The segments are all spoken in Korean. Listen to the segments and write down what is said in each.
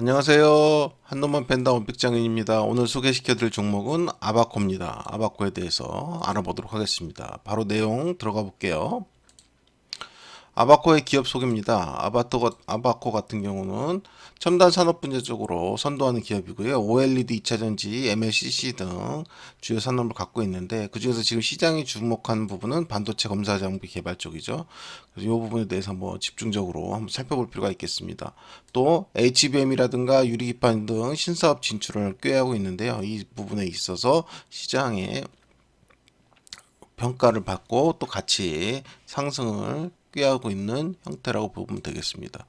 안녕하세요. 한놈만 팬다 원픽장인입니다. 오늘 소개시켜드릴 종목은 아바코입니다. 아바코에 대해서 알아보도록 하겠습니다. 바로 내용 들어가 볼게요. 아바코의 기업 소개입니다. 아바토, 아바코 같은 경우는 첨단 산업 분야 쪽으로 선도하는 기업이고요. OLED 2차전지, MLCC 등 주요 산업을 갖고 있는데 그중에서 지금 시장이 주목하는 부분은 반도체 검사 장비 개발 쪽이죠. 그래서 이 부분에 대해서 뭐 집중적으로 한번 살펴볼 필요가 있겠습니다. 또 HBM이라든가 유리기판 등 신사업 진출을 꾀하고 있는데요. 이 부분에 있어서 시장에 평가를 받고 또 같이 상승을 꾀하고 있는 형태라고 보면 되겠습니다.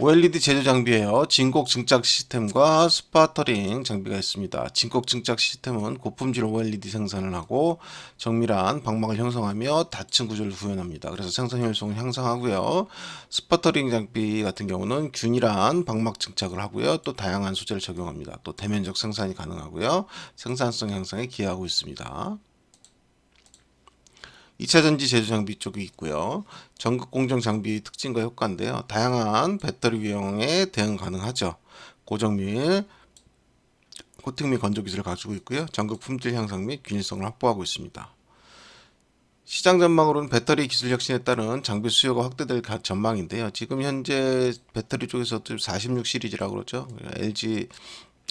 OLED 제조 장비예요. 진곡 증착 시스템과 스파터링 장비가 있습니다. 진곡 증착 시스템은 고품질 OLED 생산을 하고 정밀한 방막을 형성하며 닫힌 구조를 구현합니다. 그래서 생산 효율성을 향상하고요. 스파터링 장비 같은 경우는 균일한 방막 증착을 하고요. 또 다양한 소재를 적용합니다. 또 대면적 생산이 가능하고요. 생산성 향상에 기여하고 있습니다. 2차 전지 제조 장비 쪽이 있고요. 전극 공정 장비의 특징과 효과인데요. 다양한 배터리 유형에 대응 가능하죠. 고정 및 코팅 및 건조 기술을 가지고 있고요. 전극 품질 향상 및 균일성을 확보하고 있습니다. 시장 전망으로는 배터리 기술 혁신에 따른 장비 수요가 확대될 가- 전망인데요. 지금 현재 배터리 쪽에서 도 46 시리즈라고 그러죠. LG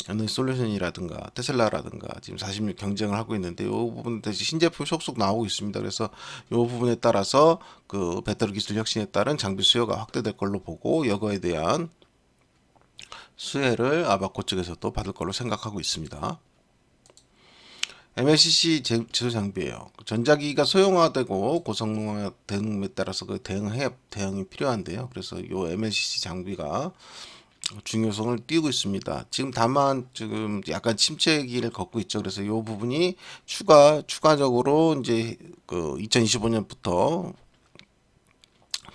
는 솔루션이라든가 테슬라라든가 지금 46 경쟁을 하고 있는데 이 부분에 대해서 신제품이 속속 나오고 있습니다. 그래서 이 부분에 따라서 그 배터리 기술 혁신에 따른 장비 수요가 확대될 걸로 보고 이거에 대한 수혜를 아바코 측에서도 받을 걸로 생각하고 있습니다. MLCC 제- 제조 장비예요. 전자기기가 소형화되고 고성능화 등에 따라서 그 대응해 대응이 필요한데요. 그래서 이 MLCC 장비가 중요성을 띄우고 있습니다. 지금 다만 지금 약간 침체기를 걷고 있죠. 그래서 이 부분이 추가 추가적으로 이제 그 2025년부터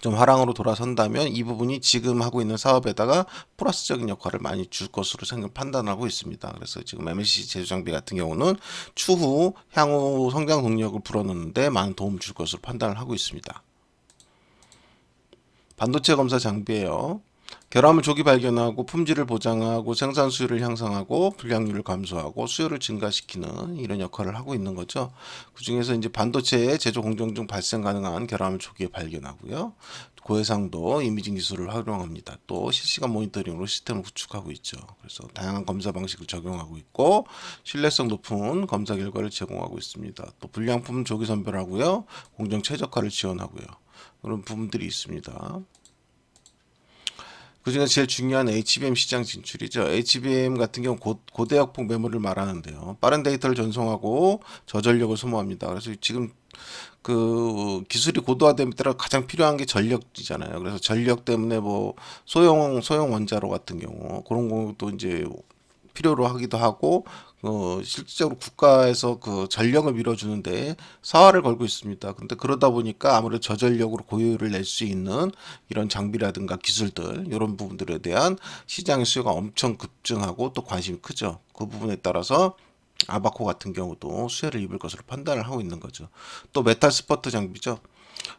좀 화랑으로 돌아선다면 이 부분이 지금 하고 있는 사업에다가 플러스적인 역할을 많이 줄 것으로 생각 판단하고 있습니다. 그래서 지금 MLCC 제조 장비 같은 경우는 추후 향후 성장 동력을 불어넣는데 많은 도움을 줄 것으로 판단을 하고 있습니다. 반도체 검사 장비예요. 결함을 조기 발견하고 품질을 보장하고 생산 수율을 향상하고 불량률을 감소하고 수요를 증가시키는 이런 역할을 하고 있는 거죠. 그 중에서 이제 반도체의 제조 공정 중 발생 가능한 결함을 조기에 발견하고요. 고해상도 이미징 기술을 활용합니다. 또 실시간 모니터링으로 시스템을 구축하고 있죠. 그래서 다양한 검사 방식을 적용하고 있고 신뢰성 높은 검사 결과를 제공하고 있습니다. 또 불량품 조기 선별하고요. 공정 최적화를 지원하고요. 그런 부분들이 있습니다. 그중에 제일 중요한 HBM 시장 진출이죠. HBM 같은 경우 고, 고대역폭 메모리를 말하는데요. 빠른 데이터를 전송하고 저전력을 소모합니다. 그래서 지금 그 기술이 고도화됨에 따라 가장 필요한 게 전력이잖아요. 그래서 전력 때문에 뭐 소형 소형 원자로 같은 경우 그런 것도 이제 필요로 하기도 하고 어, 실질적으로 국가에서 그 전력을 밀어주는데 사활을 걸고 있습니다. 근데 그러다 보니까 아무래도 저전력으로 고효율을 낼수 있는 이런 장비라든가 기술들 이런 부분들에 대한 시장의 수요가 엄청 급증하고 또 관심이 크죠. 그 부분에 따라서 아바코 같은 경우도 수혜를 입을 것으로 판단을 하고 있는 거죠. 또 메탈 스퍼트 장비죠.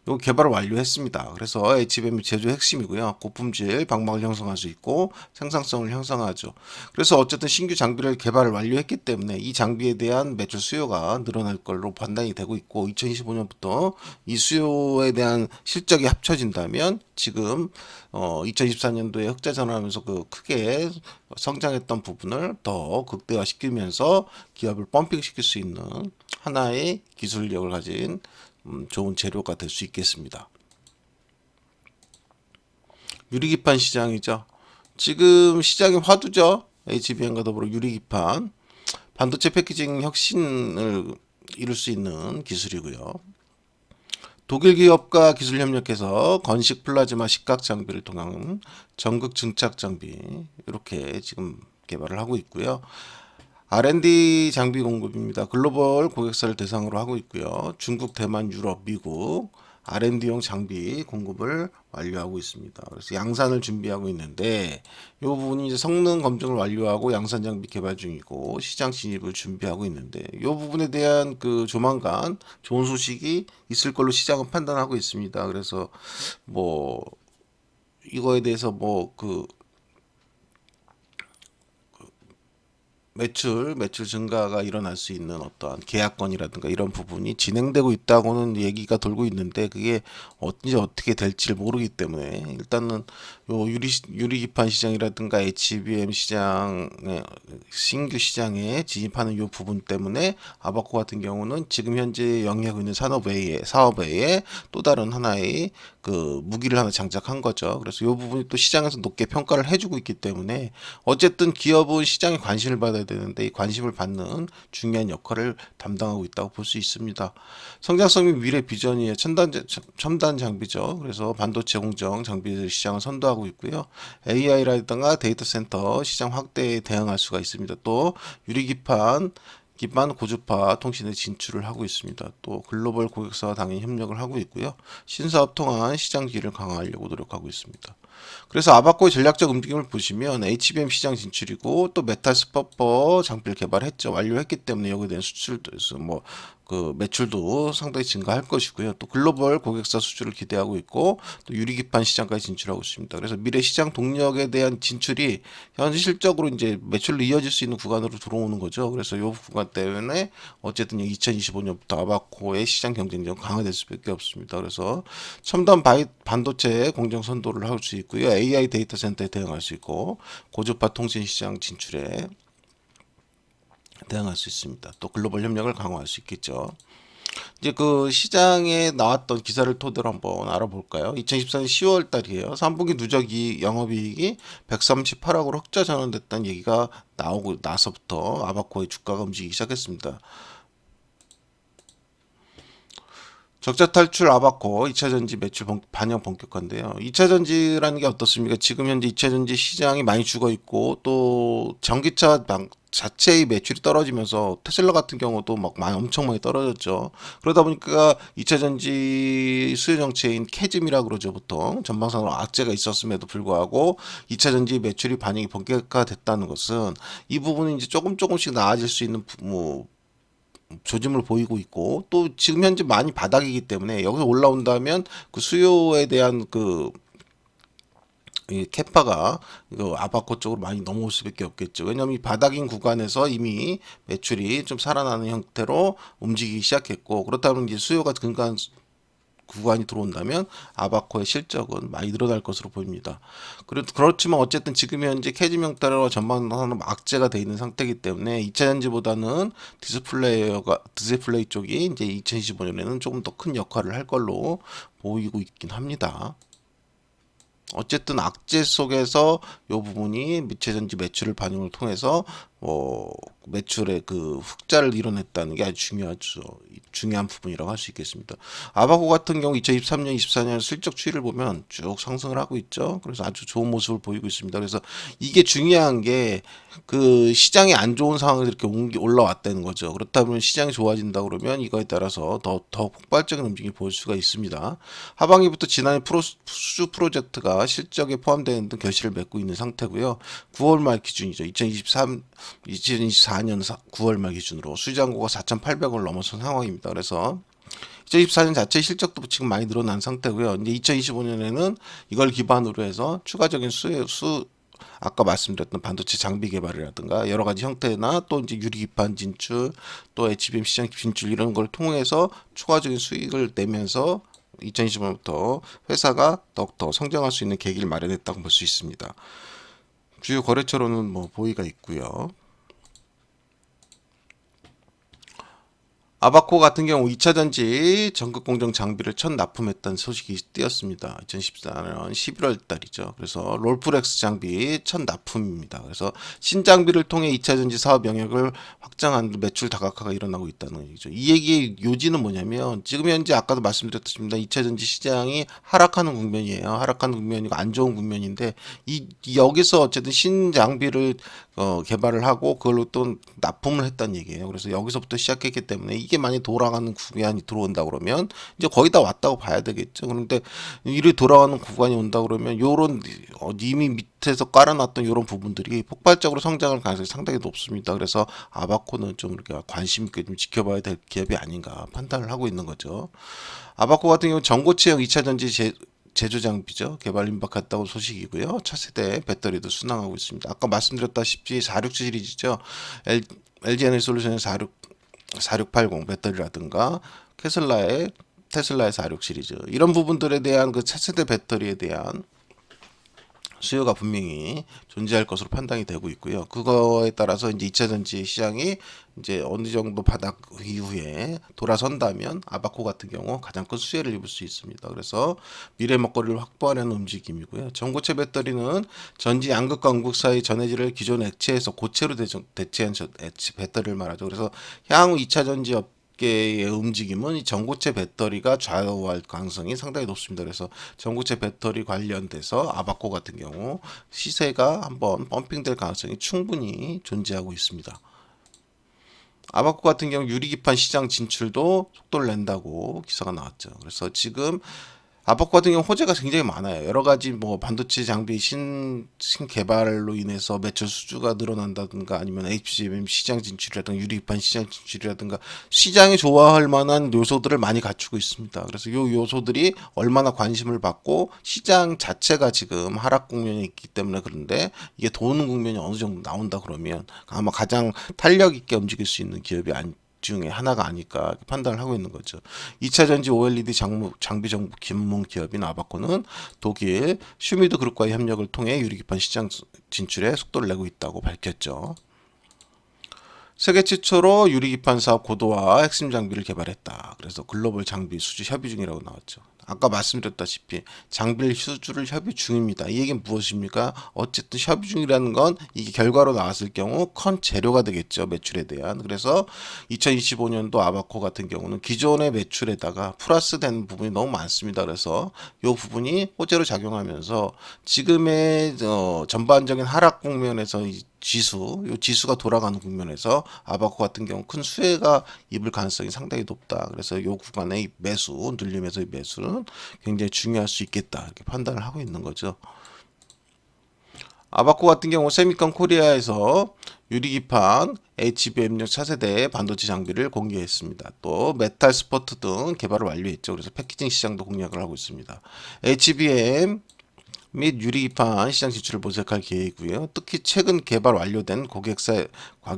이거 개발을 완료했습니다. 그래서 HBM이 제조 핵심이고요. 고품질 방막을 형성할 수 있고 생산성을 형성하죠. 그래서 어쨌든 신규 장비를 개발을 완료했기 때문에 이 장비에 대한 매출 수요가 늘어날 걸로 판단이 되고 있고 2025년부터 이 수요에 대한 실적이 합쳐진다면 지금 어 2024년도에 흑자 전환하면서 그 크게 성장했던 부분을 더 극대화시키면서 기업을 펌핑시킬 수 있는 하나의 기술력을 가진 음, 좋은 재료가 될 수 있겠습니다. 유리기판 시장이죠. 지금 시장이 화두죠. HBM과 더불어 유리기판. 반도체 패키징 혁신을 이룰 수 있는 기술이고요. 독일 기업과 기술 협력해서 건식 플라즈마 식각 장비를 통한 전극 증착 장비 이렇게 지금 개발을 하고 있고요. R&D 장비 공급입니다. 글로벌 고객사를 대상으로 하고 있고요. 중국, 대만, 유럽, 미국 R&D용 장비 공급을 완료하고 있습니다. 그래서 양산을 준비하고 있는데 이 부분이 이제 성능 검증을 완료하고 양산 장비 개발 중이고 시장 진입을 준비하고 있는데 이 부분에 대한 그 조만간 좋은 소식이 있을 걸로 시장은 판단하고 있습니다. 그래서 뭐 이거에 대해서 뭐그 매출 매출 증가가 일어날 수 있는 어떠한 계약건이라든가 이런 부분이 진행되고 있다고는 얘기가 돌고 있는데 그게 언제 어떻게 될지를 모르기 때문에 일단은 요 유리 유리 기판 시장이라든가 HBM 시장 신규 시장에 진입하는 요 부분 때문에 아바코 같은 경우는 지금 현재 영위하고 있는 산업 외에 사업 외에 또 다른 하나의 그 무기를 하나 장착한 거죠. 그래서 요 부분이 또 시장에서 높게 평가를 해주고 있기 때문에 어쨌든 기업은 시장에 관심을 받아야 되는데 이 관심을 받는 중요한 역할을 담당하고 있다고 볼 수 있습니다. 성장성 및 미래 비전이에요. 첨단 첨단 장비죠. 그래서 반도체 공정 장비 시장을 선도하고 있고요. AI라든가 데이터 센터 시장 확대에 대응할 수가 있습니다. 또 유리기판 기반 고주파 통신에 진출을 하고 있습니다. 또 글로벌 고객사와 당연히 협력을 하고 있고요. 신사업 통한 시장지를 강화하려고 노력하고 있습니다. 그래서 아바코의 전략적 움직임을 보시면 HBM 시장 진출이고 또 메탈 스퍼퍼 장비를 개발했죠. 완료했기 때문에 여기에 대한 수출도 뭐 그 매출도 상당히 증가할 것이고요. 또 글로벌 고객사 수주를 기대하고 있고 또 유리기판 시장까지 진출하고 있습니다. 그래서 미래 시장 동력에 대한 진출이 현실적으로 이제 매출로 이어질 수 있는 구간으로 들어오는 거죠. 그래서 이 구간 때문에 어쨌든 2025년부터 아바코의 시장 경쟁력 강화될 수밖에 없습니다. 그래서 첨단 바이, 반도체 공정 선도를 할 수 있고 요. AI 데이터 센터에 대응할 수 있고 고주파 통신 시장 진출에 대응할 수 있습니다. 또 글로벌 협력을 강화할 수 있겠죠. 이제 그 시장에 나왔던 기사를 토대로 한번 알아볼까요? 2014년 10월 달이에요. 3분기 누적 이 영업이익이 138억으로 흑자 전환됐다는 얘기가 나오고 나서부터 아바코의 주가가 움직이기 시작했습니다. 적자 탈출 아바코 2차 전지 매출 반영 본격화인데요. 2차 전지라는 게 어떻습니까? 지금 현재 2차 전지 시장이 많이 죽어 있고 또 전기차 자체의 매출이 떨어지면서 테슬라 같은 경우도 막 많이 엄청 많이 떨어졌죠. 그러다 보니까 2차 전지 수요 정체인 캐즘이라 그러죠 보통 전방상으로 악재가 있었음에도 불구하고 2차 전지 매출이 반영이 본격화됐다는 것은 이 부분이 이제 조금 조금씩 나아질 수 있는 뭐 조짐을 보이고 있고 또 지금 현재 많이 바닥이기 때문에 여기서 올라온다면 그 수요에 대한 그이 캐파가 이거 아바코 쪽으로 많이 넘어올 수밖에 없겠죠. 왜냐하면 이 바닥인 구간에서 이미 매출이 좀 살아나는 형태로 움직이기 시작했고 그렇다면 이제 수요가 근간 구간이 들어온다면 아바코의 실적은 많이 늘어날 것으로 보입니다. 그렇지만 어쨌든 지금 현재 캐지명 따라 전망하는 악재가 돼 있는 상태이기 때문에 2차 전지보다는 디스플레이어가 디스플레이 쪽이 이제 2025년에는 조금 더 큰 역할을 할 걸로 보이고 있긴 합니다. 어쨌든 악재 속에서 이 부분이 미체전지 매출을 반영을 통해서 어, 매출의 그 흑자를 이뤄냈다는 게 아주 중요하죠. 중요한 부분이라고 할 수 있겠습니다. 아바코 같은 경우 2023년, 24년 실적 추이를 보면 쭉 상승을 하고 있죠. 그래서 아주 좋은 모습을 보이고 있습니다. 그래서 이게 중요한 게 그 시장이 안 좋은 상황에 이렇게 올라왔다는 거죠. 그렇다면 시장이 좋아진다 그러면 이거에 따라서 더, 더 폭발적인 움직임을 보일 수가 있습니다. 하반기부터 지난해 프로, 수주 프로젝트가 실적에 포함되는 등 결실을 맺고 있는 상태고요. 9월 말 기준이죠. 2023 2024년 9월 말 기준으로 수지잔고가 4,800을 넘어선 상황입니다. 그래서 2024년 자체 실적도 지금 많이 늘어난 상태고요. 이제 2025년에는 이걸 기반으로 해서 추가적인 수, 수 아까 말씀드렸던 반도체 장비 개발이라든가 여러 가지 형태나 또 이제 유리기판 진출, 또 HBM 시장 진출 이런 걸 통해서 추가적인 수익을 내면서 2025년부터 회사가 더욱더 성장할 수 있는 계기를 마련했다고 볼 수 있습니다. 주요 거래처로는 뭐 보이가 있고요. 아바코 같은 경우 2차 전지 전극 공정 장비를 첫 납품했던 소식이 띄었습니다. 2014년 11월 달이죠. 그래서 롤프렉스 장비 첫 납품입니다. 그래서 신장비를 통해 2차 전지 사업 영역을 확장한 매출 다각화가 일어나고 있다는 얘기죠. 이 얘기의 요지는 뭐냐면 지금 현재 아까도 말씀드렸습니다. 2차 전지 시장이 하락하는 국면이에요. 하락하는 국면이고 안 좋은 국면인데 이 여기서 어쨌든 신장비를 어, 개발을 하고 그걸로 또 납품을 했다는 얘기예요. 그래서 여기서부터 시작했기 때문에 이게 많이 돌아가는 구간이 들어온다 그러면 이제 거의 다 왔다고 봐야 되겠죠. 그런데 이리 돌아가는 구간이 온다 그러면 요런 어, 이미 밑에서 깔아놨던 요런 부분들이 폭발적으로 성장할 가능성이 상당히 높습니다. 그래서 아바코는 좀 이렇게 관심 있게 좀 지켜봐야 될 기업이 아닌가 판단을 하고 있는 거죠. 아바코 같은 경우 전고체형 2차 전지 제, 제조 장비죠. 개발 임박했다고 소식이고요. 차세대 배터리도 순항하고 있습니다. 아까 말씀드렸다시피 46 시리즈죠. LG 에너지 솔루션의 46 4680 배터리라든가 테슬라의 테슬라의 46 시리즈. 이런 부분들에 대한 그 차세대 배터리에 대한 수요가 분명히 존재할 것으로 판단이 되고 있고요. 그거에 따라서 이제 2차 전지 시장이 이제 어느 정도 바닥 이후에 돌아선다면 아바코 같은 경우 가장 큰 수혜를 입을 수 있습니다. 그래서 미래 먹거리를 확보하려는 움직임이고요. 전고체 배터리는 전지 양극과 음극 사이 전해질을 기존 액체에서 고체로 대체한 배터리를 말하죠. 그래서 향후 2차 전지 업 계의 움직임은 이 전고체 배터리가 좌우할 가능성이 상당히 높습니다. 그래서 전고체 배터리 관련돼서 아바코 같은 경우 시세가 한번 펌핑될 가능성이 충분히 존재하고 있습니다. 아바코 같은 경우 유리기판 시장 진출도 속도를 낸다고 기사가 나왔죠. 그래서 지금 아바코 같은 경우 호재가 굉장히 많아요. 여러 가지 뭐 반도체 장비 신, 신 개발로 인해서 매출 수주가 늘어난다든가 아니면 HBM 시장 진출이라든가 유리기판 시장 진출이라든가 시장이 좋아할 만한 요소들을 많이 갖추고 있습니다. 그래서 요 요소들이 얼마나 관심을 받고 시장 자체가 지금 하락 국면에 있기 때문에 그런데 이게 도는 국면이 어느 정도 나온다 그러면 아마 가장 탄력 있게 움직일 수 있는 기업이 안, 중에 하나가 아닐까 판단을 하고 있는 거죠. 2차 전지 OLED 장무, 장비 정부 김문 기업인 아바코는 독일 슈미드 그룹과의 협력을 통해 유리기판 시장 진출에 속도를 내고 있다고 밝혔죠. 세계 최초로 유리기판 사업 고도화 핵심 장비를 개발했다. 그래서 글로벌 장비 수주 협의 중이라고 나왔죠. 아까 말씀드렸다시피 장비를 수주를 협의 중입니다. 이 얘기는 무엇입니까? 어쨌든 협의 중이라는 건 이게 결과로 나왔을 경우 컨 재료가 되겠죠. 매출에 대한. 그래서 2025년도 아바코 같은 경우는 기존의 매출에다가 플러스된 부분이 너무 많습니다. 그래서 이 부분이 호재로 작용하면서 지금의 어, 전반적인 하락 국면에서 이 지수, 이 지수가 돌아가는 국면에서 아바코 같은 경우 큰 수혜가 입을 가능성이 상당히 높다. 그래서 이 구간의 이 매수, 이 매수는 굉장히 중요할 수 있겠다. 이렇게 판단을 하고 있는 거죠. 아바코 같은 경우 세미컨 코리아에서 유리기판 HBM용 차세대 반도체 장비를 공개했습니다. 또 메탈 스포트 등 개발을 완료했죠. 그래서 패키징 시장도 공략을 하고 있습니다. HBM 및 유리기판 시장 진출을 모색할 계획이고요. 특히 최근 개발 완료된 고객사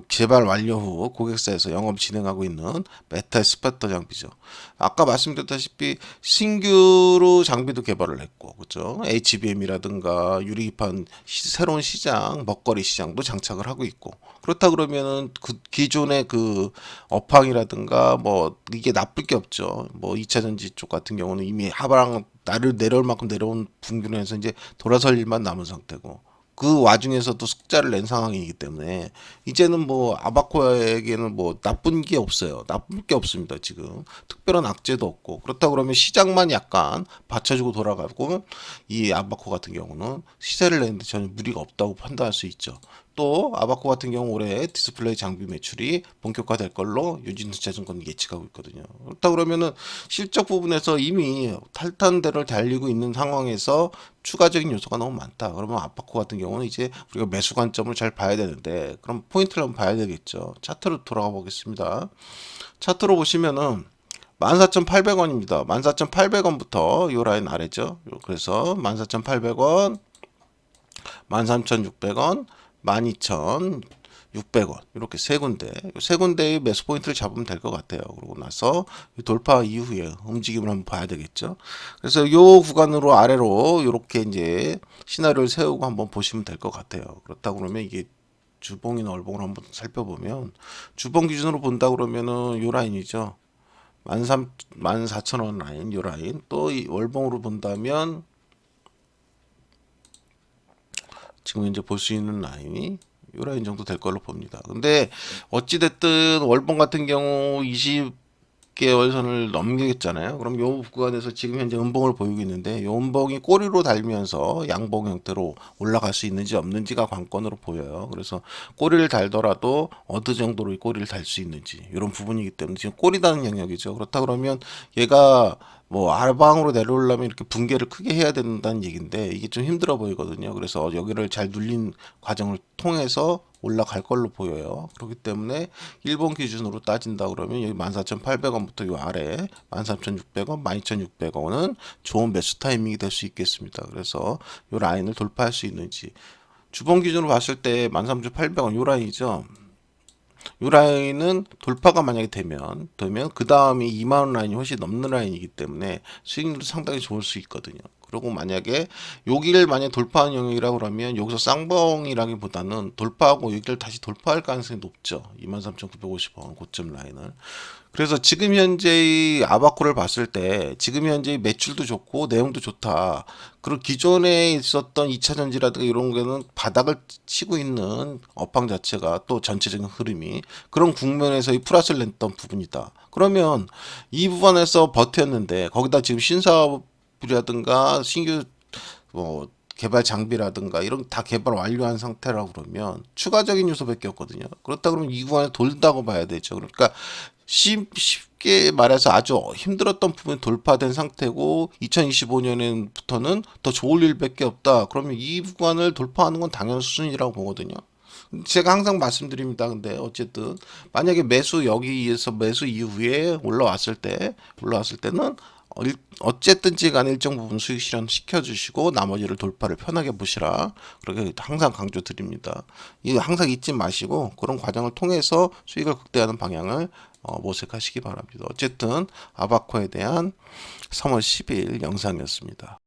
개발 완료 후 고객사에서 영업 진행하고 있는 메탈 스파터 장비죠. 아까 말씀드렸다시피 신규로 장비도 개발을 했고, 그렇죠? HBM이라든가 유리기판 시- 새로운 시장, 먹거리 시장도 장착을 하고 있고. 그렇다 그러면은 그 기존의 그 업황이라든가 뭐 이게 나쁠 게 없죠. 뭐 2차 전지 쪽 같은 경우는 이미 하방 나를 내려올 만큼 내려온 분균에서 이제 돌아설 일만 남은 상태고 그 와중에서도 숫자를 낸 상황이기 때문에 이제는 뭐 아바코에게는 뭐 나쁜 게 없어요. 나쁜 게 없습니다. 지금 특별한 악재도 없고 그렇다 그러면 시장만 약간 받쳐주고 돌아가고 이 아바코 같은 경우는 시세를 내는데 전혀 무리가 없다고 판단할 수 있죠. 또 아바코 같은 경우 올해 디스플레이 장비 매출이 본격화될 걸로 유진투자증권 예측하고 있거든요. 그렇다 그러면은 실적 부분에서 이미 탈탄대를 달리고 있는 상황에서 추가적인 요소가 너무 많다. 그러면 아바코 같은 경우는 이제 우리가 매수 관점을 잘 봐야 되는데 그럼 포인트를 한번 봐야 되겠죠. 차트로 돌아가 보겠습니다. 차트로 보시면은 14,800원입니다. 14,800원부터 요 라인 아래죠. 그래서 14,800원, 13,600원, 12,600원 이렇게 세 군데 세 군데의 매수 포인트를 잡으면 될 것 같아요. 그러고 나서 이 돌파 이후에 움직임을 한번 봐야 되겠죠. 그래서 요 구간으로 아래로 이렇게 이제 시나리오를 세우고 한번 보시면 될 것 같아요. 그렇다 그러면 이게 주봉이나 월봉을 한번 살펴보면 주봉 기준으로 본다 그러면은 요 라인이죠. 13, 14,000원 라인 요 라인 또이 월봉으로 본다면 지금 이제 볼수 있는 라인이 요 라인 정도 될 걸로 봅니다. 근데 어찌 됐든 월봉 같은 경우 20개월 선을 넘기겠잖아요. 그럼 요 구간에서 지금 현재 음봉을 보이고 있는데 요 음봉이 꼬리로 달면서 양봉 형태로 올라갈 수 있는지 없는지가 관건으로 보여요. 그래서 꼬리를 달더라도 어느 정도로 이 꼬리를 달 수 있는지 이런 부분이기 때문에 지금 꼬리 다는 영역이죠. 그렇다 그러면 얘가 뭐 아방으로 내려오려면 이렇게 붕괴를 크게 해야 된다는 얘기인데 이게 좀 힘들어 보이거든요. 그래서 여기를 잘 눌린 과정을 통해서 올라갈 걸로 보여요. 그렇기 때문에 일본 기준으로 따진다 그러면 여기 14,800원부터 요 아래 13,600원, 12,600원은 좋은 매수 타이밍이 될 수 있겠습니다. 그래서 요 라인을 돌파할 수 있는지 주봉 기준으로 봤을 때 13,800원 요 라인이죠. 요 라인은 돌파가 만약에 되면 되면 그 다음이 2만 원 라인이 훨씬 넘는 라인이기 때문에 수익률도 상당히 좋을 수 있거든요. 그리고 만약에 여기를 만약 돌파한 영역이라고 그러면 여기서 쌍봉이라기보다는 돌파하고 여기를 다시 돌파할 가능성이 높죠. 23,950원 고점 라인을. 그래서 지금 현재의 아바코를 봤을 때 지금 현재의 매출도 좋고 내용도 좋다. 그리고 기존에 있었던 2차 전지라든가 이런 거는 바닥을 치고 있는 업황 자체가 또 전체적인 흐름이 그런 국면에서의 플러스를 냈던 부분이다. 그러면 이 부분에서 버텼는데 거기다 지금 신사업 이라든가 신규 뭐 개발 장비라든가 이런 다 개발 완료한 상태라고 그러면 추가적인 요소밖에 없거든요. 그렇다 그러면 이 구간에 돌다고 봐야 되죠. 그러니까 쉽, 쉽게 말해서 아주 힘들었던 부분이 돌파된 상태고 2025년부터는 더 좋을 일밖에 없다. 그러면 이 구간을 돌파하는 건 당연 수준이라고 보거든요. 제가 항상 말씀드립니다. 근데 어쨌든 만약에 매수 여기에서 매수 이후에 올라왔을 때 올라왔을 때는 어, 일- 어쨌든지 간에 일정 부분 수익 실현 시켜주시고 나머지를 돌파를 편하게 보시라 그렇게 항상 강조 드립니다. 이 항상 잊지 마시고 그런 과정을 통해서 수익을 극대화하는 방향을 어, 모색하시기 바랍니다. 어쨌든 아바코에 대한 3월 10일 영상이었습니다.